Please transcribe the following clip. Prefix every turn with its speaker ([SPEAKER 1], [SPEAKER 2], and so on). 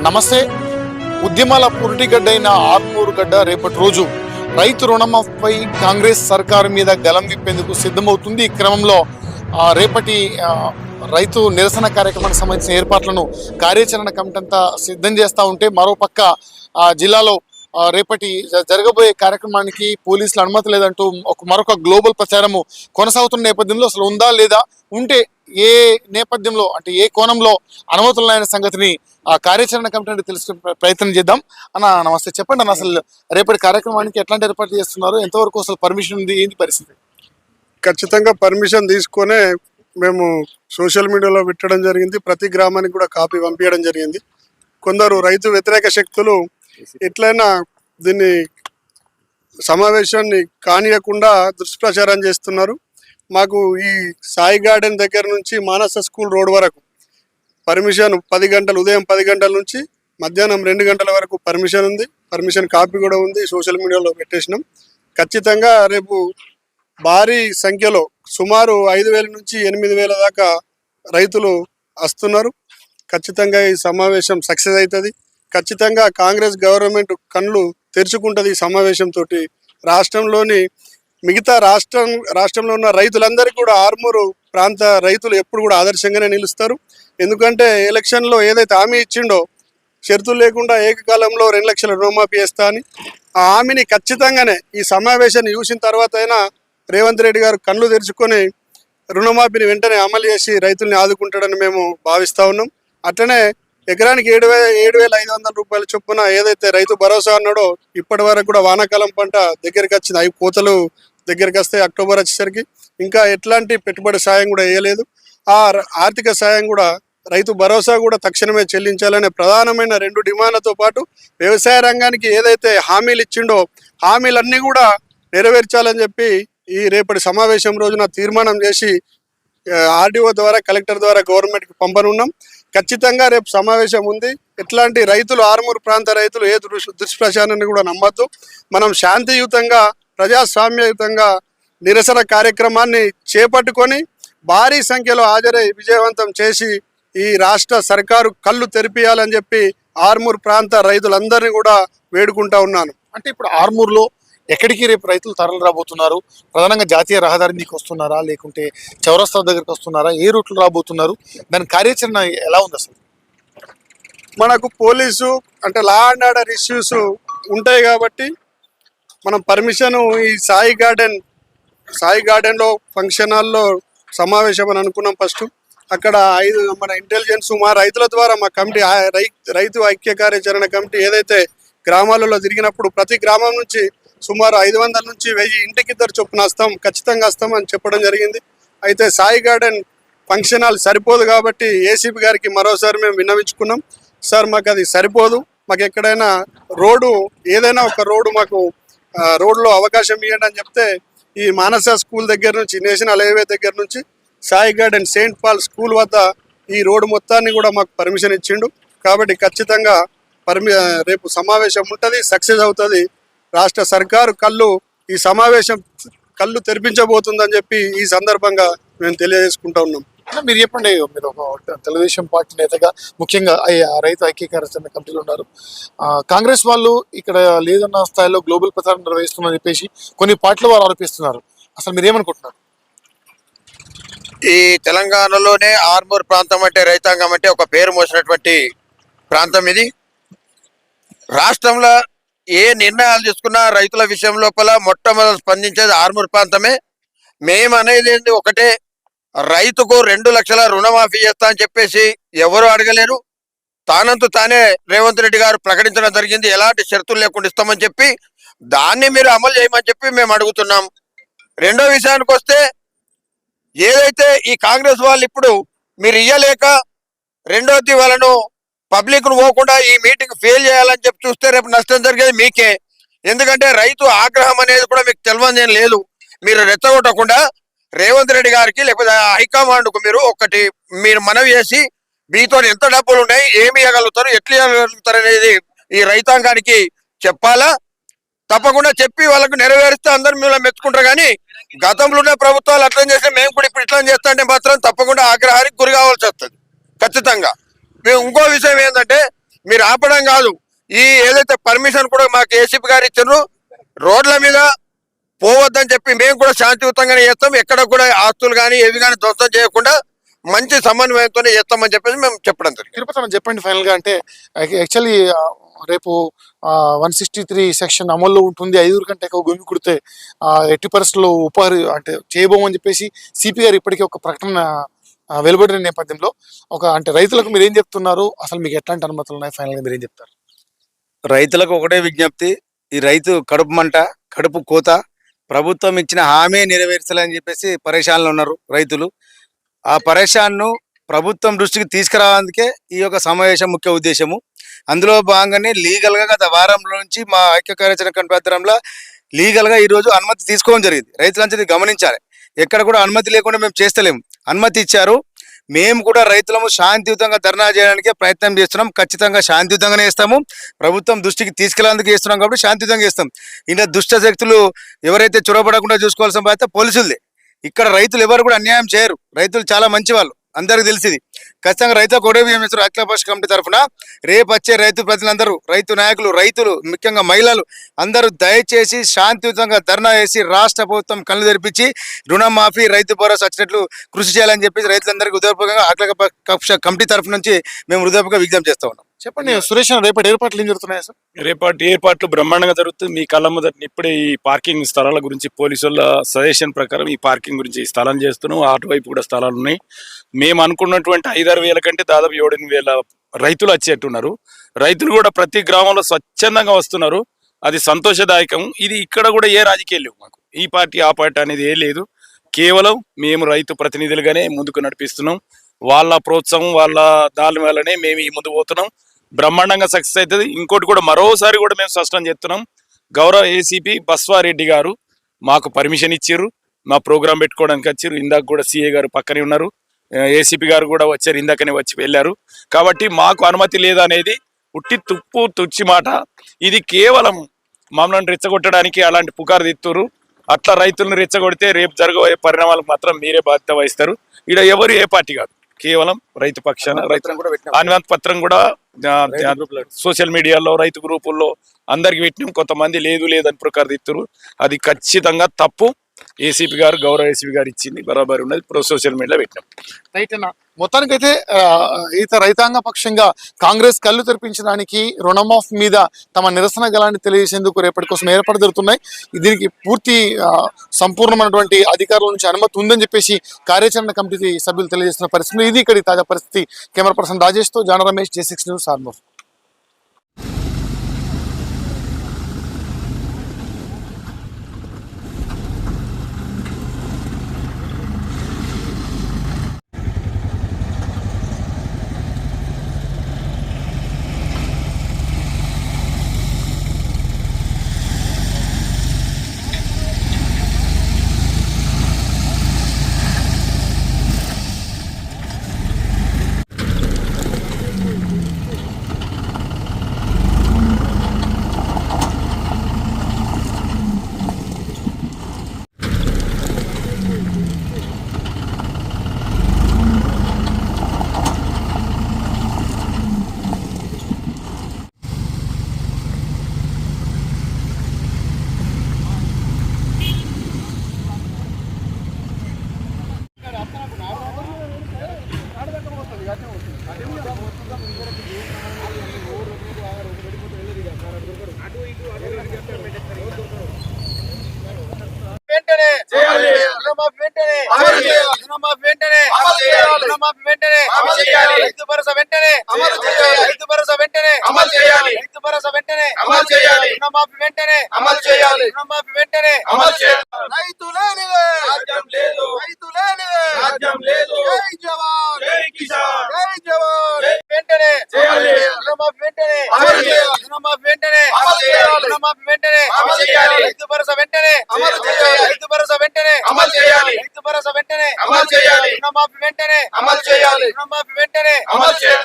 [SPEAKER 1] నమస్తే. ఉద్యమాల పురిటిగడ్డైన ఆర్మూరు గడ్డ రేపటి రోజు రైతు రుణమాఫీపై కాంగ్రెస్ సర్కారు మీద గలం విప్పేందుకు సిద్ధమవుతుంది. ఈ క్రమంలో రేపటి రైతు నిరసన కార్యక్రమానికి సంబంధించిన ఏర్పాట్లను కార్యాచరణ కమిటీ అంతా సిద్ధం చేస్తూ ఉంటే మరోపక్క ఆ, జిల్లాలో రేపటి జ- జరగబోయే కార్యక్రమానికి పోలీసులు అనుమతి లేదంటూ ఒక మరొక గ్లోబల్ ప్రచారము కొనసాగుతున్న నేపథ్యంలో అసలు ఉందా లేదా? ఉంటే ఏ నేపథ్యంలో అంటే ఏ కోణంలో అనుమతులు సంగతిని ఆ కార్యాచరణ కమిటీ అంటే తెలుసుకునే ప్ర- ప్రయత్నం చేద్దాం. అన్న నమస్తే. చెప్పండి అన్న అసలు రేపటి కార్యక్రమానికి ఎట్లాంటి ఏర్పాటు చేస్తున్నారు? ఎంతవరకు అసలు పర్మిషన్ ఉంది? ఏంటి పరిస్థితి?
[SPEAKER 2] ఖచ్చితంగా పర్మిషన్ తీసుకొనే మేము సోషల్ మీడియాలో పెట్టడం జరిగింది. ప్రతి గ్రామానికి కూడా కాపీ పంపించడం జరిగింది. కొందరు రైతు వ్యతిరేక శక్తులు ఎట్లయినా దీన్ని సమావేశాన్ని కానియకుండా దుష్ప్రచారం చేస్తున్నారు. మాకు ఈ సాయి గార్డెన్ దగ్గర నుంచి మానస స్కూల్ రోడ్ వరకు పర్మిషన్ పది గంటలు ఉదయం పది గంటల నుంచి మధ్యాహ్నం రెండు గంటల వరకు పర్మిషన్ ఉంది. పర్మిషన్ కాపీ కూడా ఉంది. సోషల్ మీడియాలో పెట్టేసినాం. ఖచ్చితంగా రేపు భారీ సంఖ్యలో సుమారు ఐదు వేల నుంచి ఎనిమిది వేల దాకా రైతులు వస్తున్నారు. ఖచ్చితంగా ఈ సమావేశం సక్సెస్ అవుతుంది. ఖచ్చితంగా కాంగ్రెస్ గవర్నమెంట్ కళ్ళు తెరుచుకుంటుంది ఈ సమావేశంతో రాష్ట్రంలోని మిగతా రాష్ట్రం రాష్ట్రంలో ఉన్న రైతులందరికీ కూడా ఆర్మూరు ప్రాంత రైతులు ఎప్పుడు కూడా ఆదర్శంగానే నిలుస్తారు. ఎందుకంటే ఎలక్షన్లో ఏదైతే హామీ ఇచ్చిండో షరతులు లేకుండా ఏకకాలంలో రెండు లక్షల రుణమాఫీ చేస్తా అని ఆ హామీని ఖచ్చితంగానే ఈ సమావేశాన్ని చూసిన తర్వాత అయినా రేవంత్ రెడ్డి గారు కళ్ళు తెరుచుకొని రుణమాఫీని వెంటనే అమలు చేసి రైతుల్ని ఆదుకుంటాడని మేము భావిస్తా ఉన్నాం. అట్లనే ఎకరానికి ఏడు వేల ఏడు వేల ఐదు వందల రూపాయల చొప్పున ఏదైతే రైతు భరోసా అన్నాడో ఇప్పటి వరకు కూడా వానాకాలం పంట దగ్గరికి వచ్చింది. అవి కోతలు దగ్గరికి వస్తే అక్టోబర్ వచ్చేసరికి ఇంకా ఎట్లాంటి పెట్టుబడి సాయం కూడా వేయలేదు. ఆ ఆర్థిక సాయం కూడా రైతు భరోసా కూడా తక్షణమే చెల్లించాలనే ప్రధానమైన రెండు డిమాండ్లతో పాటు వ్యవసాయ రంగానికి ఏదైతే హామీలు ఇచ్చిండో హామీలన్నీ కూడా నెరవేర్చాలని చెప్పి ఈ రేపటి సమావేశం రోజున తీర్మానం చేసి ఆర్డీఓ ద్వారా కలెక్టర్ ద్వారా గవర్నమెంట్కి పంపనున్నాం. ఖచ్చితంగా రేపు సమావేశం ఉంది. ఎట్లాంటి రైతులు ఆరుమూరు ప్రాంత రైతులు ఏ దుష్ దుష్ప్రచారాన్ని కూడా నమ్మద్దు. మనం శాంతియుతంగా ప్రజాస్వామ్యయుతంగా నిరసన కార్యక్రమాన్ని చేపట్టుకొని భారీ సంఖ్యలో హాజరై విజయవంతం చేసి ఈ రాష్ట్ర సర్కారు కళ్ళు తెరిపియాలని చెప్పి ఆర్మూర్ ప్రాంత రైతులందరినీ కూడా వేడుకుంటా ఉన్నాను.
[SPEAKER 1] అంటే ఇప్పుడు ఆర్మూర్లో ఎక్కడికి రేపు రైతులు తరలి రాబోతున్నారు? ప్రధానంగా జాతీయ రహదారి మీకు వస్తున్నారా? లేకుంటే చౌరస్తా దగ్గరికి వస్తున్నారా? ఏ రూట్లో రాబోతున్నారు? దాని కార్యాచరణ ఎలా ఉంది అసలు?
[SPEAKER 2] మనకు పోలీసు అంటే లా అండ్ ఆర్డర్ ఇష్యూస్ ఉంటాయి కాబట్టి మనం పర్మిషన్ ఈ సాయి గార్డెన్ సాయి గార్డెన్లో ఫంక్షన్ హాల్లో సమావేశం అని అనుకున్నాం ఫస్ట్ అక్కడ ఐదు మన ఇంటెలిజెన్స్ మా రైతుల ద్వారా మా కమిటీ రై- రైతు ఐక్య కార్యాచరణ కమిటీ ఏదైతే గ్రామాలలో తిరిగినప్పుడు ప్రతి గ్రామం నుంచి సుమారు ఐదు వందల నుంచి వెయ్యి ఇంటికి ఇద్దరు చొప్పున వస్తాం ఖచ్చితంగా వస్తాం అని చెప్పడం జరిగింది. అయితే సాయి గార్డెన్ ఫంక్షన్ హాల్ సరిపోదు కాబట్టి ఏసీపీ గారికి మరోసారి మేము విన్నవించుకున్నాం. సార్ మాకు అది సరిపోదు. మాకు ఎక్కడైనా రోడ్డు ఏదైనా ఒక రోడ్డు మాకు రోడ్లో అవకాశం ఇవ్వండి అని చెప్తే ఈ మానస స్కూల్ దగ్గర నుంచి నేషనల్ హైవే దగ్గర నుంచి Sai garden Saint Paul school వద్ద ఈ రోడ్డు మొత్తాన్ని కూడా మాకు పర్మిషన్ ఇచ్చిండు. కాబట్టి ఖచ్చితంగా పర్మి రేపు సమావేశం ఉంటుంది సక్సెస్ అవుతుంది. రాష్ట్ర సర్కారు కళ్ళు ఈ సమావేశం కళ్ళు తెరిపించబోతుందని చెప్పి ఈ సందర్భంగా మేము తెలియజేసుకుంటా ఉన్నాం.
[SPEAKER 1] మీరు చెప్పండి మీరు ఒక తెలుగుదేశం పార్టీ నేతగా ముఖ్యంగా రైతు ఐక్య కమిటీలు కమిటీలో ఉన్నారు కాంగ్రెస్ వాళ్ళు ఇక్కడ లేదన్న స్థాయిలో గ్లోబల్ ప్రచారం నిర్వహిస్తున్నారని చెప్పేసి కొన్ని పార్టీలు వారు ఆరోపిస్తున్నారు. అసలు మీరు ఏమనుకుంటున్నారు?
[SPEAKER 3] ఈ తెలంగాణలోనే ఆర్మూర్ ప్రాంతం అంటే రైతాంగం అంటే ఒక పేరు మోసినటువంటి ప్రాంతం ఇది. రాష్ట్రంలో ఏ నిర్ణయాలు తీసుకున్నా రైతుల విషయం లోపల మొట్టమొదటి స్పందించేది ఆర్మూర్ ప్రాంతమే. మేము అనేది ఒకటే రైతుకు రెండు లక్షల రుణమాఫీ చేస్తా అని చెప్పేసి ఎవరు అడగలేరు. తానంతు తానే రేవంత్ రెడ్డి గారు ప్రకటించడం జరిగింది. ఎలాంటి షరతులు లేకుండా ఇస్తామని చెప్పి దాన్ని మీరు అమలు చేయమని చెప్పి మేము అడుగుతున్నాం. రెండో విషయానికి వస్తే ఏదైతే ఈ కాంగ్రెస్ వాళ్ళు ఇప్పుడు మీరు ఇయ్యలేక రెండోది వాళ్ళను పబ్లిక్ను పోకుండా ఈ మీటింగ్ ఫెయిల్ చేయాలని చెప్పి చూస్తే రేపు నష్టం జరిగేది మీకే. ఎందుకంటే రైతు ఆగ్రహం అనేది కూడా మీకు తెలియదు లేదు. మీరు రెచ్చగొట్టకుండా రేవంత్ రెడ్డి గారికి లేకపోతే హైకమాండ్కు మీరు ఒకటి మీరు మనవి చేసి మీతో ఎంత డబ్బులు ఉన్నాయి ఏమి ఇవ్వగలుగుతారు ఎట్లా ఇవ్వగలుగుతారు అనేది ఈ రైతాంగానికి చెప్పాలా? తప్పకుండా చెప్పి వాళ్ళకు నెరవేరిస్తే అందరు మిమ్మల్ని మెచ్చుకుంటారు. కానీ గతంలో ఉన్న ప్రభుత్వాలు అట్లా చేస్తే మేము కూడా ఇప్పుడు ఇట్లా చేస్తా అంటే మాత్రం తప్పకుండా ఆగ్రహానికి గురి కావాల్సి వస్తుంది. ఖచ్చితంగా. మేము ఇంకో విషయం ఏంటంటే మీరు ఆపడం కాదు. ఈ ఏదైతే పర్మిషన్ కూడా మాకు ఏసీపీ గారు ఇచ్చారు రోడ్ల మీద పోవద్దని చెప్పి మేము కూడా శాంతియుతంగానే చేస్తాం. ఎక్కడ కూడా ఆస్తులు కానీ ఏవి కానీ ధ్వంసం చేయకుండా మంచి సమన్వయంతోనే చేస్తామని చెప్పేసి మేము చెప్పడం జరిగింది.
[SPEAKER 1] తిరుపతి అన్న చెప్పండి ఫైనల్గా అంటే యాక్చువల్లీ రేపు వన్ సిక్స్టీ త్రీ సెక్షన్ అమల్లో ఉంటుంది. ఐదుగురు కంటే ఎక్కువ గుమి కుడితే ఆ, ఎట్టి పరిస్థితుల్లో ఉపాధి అంటే చేయబోమని చెప్పేసి సిపి గారు ఇప్పటికే ఒక ప్రకటన వెలువడిన నేపథ్యంలో ఒక అంటే రైతులకు మీరు ఏం చెప్తున్నారు? అసలు మీకు ఎట్లాంటి అనుమతులు ఉన్నాయి? ఫైనల్గా మీరు ఏం చెప్తారు?
[SPEAKER 4] రైతులకు ఒకటే విజ్ఞప్తి. ఈ రైతు కడుపు మంట కడుపు కోత ప్రభుత్వం ఇచ్చిన హామీ నెరవేర్చాలని చెప్పేసి పరేషాన్లు ఉన్నారు రైతులు. ఆ పరేషాన్ను ప్రభుత్వం దృష్టికి తీసుకురావడానికే ఈ యొక్క సమావేశం ముఖ్య ఉద్దేశము. అందులో భాగంగానే లీగల్గా గత వారం నుంచి మా ఐక్య కార్యాచరణ కనిపెత్తడంలో లీగల్గా ఈరోజు అనుమతి తీసుకోవడం జరిగింది. రైతులంతా గమనించాలి. ఎక్కడ కూడా అనుమతి లేకుండా మేము చేస్తలేము. అనుమతి ఇచ్చారు. మేము కూడా రైతులము శాంతియుతంగా ధర్నా చేయడానికి ప్రయత్నం చేస్తున్నాం. ఖచ్చితంగా శాంతియుతంగానే చేస్తాము. ప్రభుత్వం దృష్టికి తీసుకెళ్ళేందుకు చేస్తున్నాం కాబట్టి శాంతియుతంగా చేస్తాం. ఇంకా దుష్ట శక్తులు ఎవరైతే చొరబడకుండా చూసుకోవాల్సిన బాధ్యత పోలీసులది. ఇక్కడ రైతులు ఎవరు కూడా అన్యాయం చేయరు. రైతులు చాలా మంచి వాళ్ళు అందరికి తెలిసింది. ఖచ్చితంగా రైతులకు ఒకటే విషయం ఇస్తారు. అఖిల పక్ష కమిటీ తరఫున రేపు వచ్చే రైతు ప్రజలందరూ రైతు నాయకులు రైతులు ముఖ్యంగా మహిళలు అందరూ దయచేసి శాంతియుతంగా ధర్నా చేసి రాష్ట్ర ప్రభుత్వం కళ్ళు తెరిపించి రుణమాఫీ రైతు భరోసా వచ్చినట్లు కృషి చేయాలని చెప్పేసి రైతులందరికీ హృదయపూర్వకంగా అఖిల పక్ష కమిటీ తరఫు నుంచి మేము హృదయపూర్వకంగా విజ్ఞప్తి చేస్తా ఉన్నాం.
[SPEAKER 1] చెప్పండి సురేష్ రేపటి ఏర్పాట్లు ఏం జరుగుతున్నాయి సార్?
[SPEAKER 5] రేపటి ఏర్పాట్లు బ్రహ్మాండంగా జరుగుతుంది. మీ కళ్ళ మొదటి ఇప్పుడే ఈ పార్కింగ్ స్థలాల గురించి పోలీసు వాళ్ళ సజెషన్ ప్రకారం ఈ పార్కింగ్ గురించి స్థలం చేస్తున్నాం. అటువైపు కూడా స్థలాలు ఉన్నాయి. మేము అనుకున్నటువంటి ఐదారు వేల కంటే దాదాపు ఏడెనిమిది వేల రైతులు వచ్చేట్టున్నారు. రైతులు కూడా ప్రతి గ్రామంలో స్వచ్ఛందంగా వస్తున్నారు. అది సంతోషదాయకం. ఇది ఇక్కడ కూడా ఏ రాజకీయాలు లేవు మాకు. ఈ పార్టీ ఆ పార్టీ అనేది ఏ లేదు. కేవలం మేము రైతు ప్రతినిధులుగానే ముందుకు నడిపిస్తున్నాం. వాళ్ళ ప్రోత్సాహం వాళ్ళ దాని వల్లనే మేము ఈ ముందు పోతున్నాం. బ్రహ్మాండంగా సక్సెస్ అవుతుంది. ఇంకోటి కూడా మరోసారి కూడా మేము స్పష్టం చేస్తున్నాం గౌరవ ఏసీపీ బస్వారెడ్డి గారు మాకు పర్మిషన్ ఇచ్చారు. మా ప్రోగ్రాం పెట్టుకోవడానికి వచ్చారు. ఇందాక కూడా సీఏ గారు పక్కనే ఉన్నారు. ఏసీపీ గారు కూడా వచ్చారు. ఇందాకనే వచ్చి వెళ్ళారు. కాబట్టి మాకు అనుమతి లేదనేది ఉట్టి తుప్పు తుచ్చి మాట. ఇది కేవలం మమ్మల్ని రెచ్చగొట్టడానికి అలాంటి పుకారు తిత్తురు అట్లా రైతులను రెచ్చగొడితే రేపు జరగబోయే పరిణామాలకు మాత్రం మీరే బాధ్యత వహిస్తారు. ఇక్కడ ఎవరు ఏ పార్టీ కాదు. కేవలం రైతు పక్షాన రైతు. అనుమతి పత్రం కూడా. సోషల్ మీడియాలో రైతు గ్రూపుల్లో అందరికి పెట్టినాం. కొంతమంది లేదు లేదని ప్రకారం ఇస్తారు అది ఖచ్చితంగా తప్పు. ఏసీపీ గారు గౌరవ ఏసీపీ గారు ఇచ్చింది. బరాబర్ ఉన్నది. ఇప్పుడు సోషల్ మీడియాలో పెట్టినాం.
[SPEAKER 1] రైట్ అన్న. మొత్తానికైతే ఈత రైతాంగ పక్షంగా కాంగ్రెస్ కళ్ళు తెరిపించడానికి రుణమాఫ్ మీద తమ నిరసన గలాన్ని తెలియజేసేందుకు రేపటి కోసం ఏర్పాటు జరుగుతున్నాయి. దీనికి పూర్తి సంపూర్ణమైనటువంటి అధికారుల నుంచి అనుమతి ఉందని చెప్పేసి కార్యాచరణ కమిటీ సభ్యులు తెలియజేస్తున్న పరిస్థితి ఇది ఇక్కడ తాజా పరిస్థితి. కెమెరా పర్సన్ రాజేష్తో జాన Ramesh J six news Armoor
[SPEAKER 3] వెంటనే
[SPEAKER 1] చేయాలి.
[SPEAKER 3] రుణమాఫీ వెంటనే
[SPEAKER 1] అమలు చేయాలి.
[SPEAKER 3] రుణమాఫీ వెంటనే
[SPEAKER 1] అమలు చేయాలి.
[SPEAKER 3] రుణమాఫీ వెంటనే
[SPEAKER 1] అమలు చేయాలి.
[SPEAKER 3] రైతు భరోసా వెంటనే
[SPEAKER 1] అమలు చేయాలి.
[SPEAKER 3] రైతు భరోసా వెంటనే
[SPEAKER 1] అమలు చేయాలి.
[SPEAKER 3] రైతు భరోసా వెంటనే
[SPEAKER 1] అమలు చేయాలి.
[SPEAKER 3] రుణమాఫీ వెంటనే
[SPEAKER 1] అమలు చేయాలి.
[SPEAKER 3] రుణమాఫీ వెంటనే
[SPEAKER 1] అమలు చేయాలి.
[SPEAKER 3] రైతు లేనిదే
[SPEAKER 1] రాజ్యం లేదు.
[SPEAKER 3] రైతు లేనిదే
[SPEAKER 1] రాజ్యం లేదు.
[SPEAKER 3] జై జవాన్
[SPEAKER 1] జై కిసాన్.
[SPEAKER 3] జై జవాన్ వెంటనే
[SPEAKER 1] చేయాలి.
[SPEAKER 3] రుణమాఫీ వెంటనే
[SPEAKER 1] అమలు చేయాలి.
[SPEAKER 3] రుణమాఫీ వెంటనే
[SPEAKER 1] అమలు చేయాలి.
[SPEAKER 3] రుణమాఫీ వెంటనే
[SPEAKER 1] అమలు చేయాలి.
[SPEAKER 3] రైతు భరోసా వెంటనే
[SPEAKER 1] అమలు చేయాలి.
[SPEAKER 3] రైతు భరోసా వెంటనే
[SPEAKER 1] అమలు చేయాలి.
[SPEAKER 3] రైతు భరోసా వెంటనే
[SPEAKER 1] అమలు చేయాలి.
[SPEAKER 3] రుణమాఫీ వెంటనే
[SPEAKER 1] అమలు చేయాలి.
[SPEAKER 3] రుణమాఫీ వెంటనే
[SPEAKER 1] అమలు చేయాలి.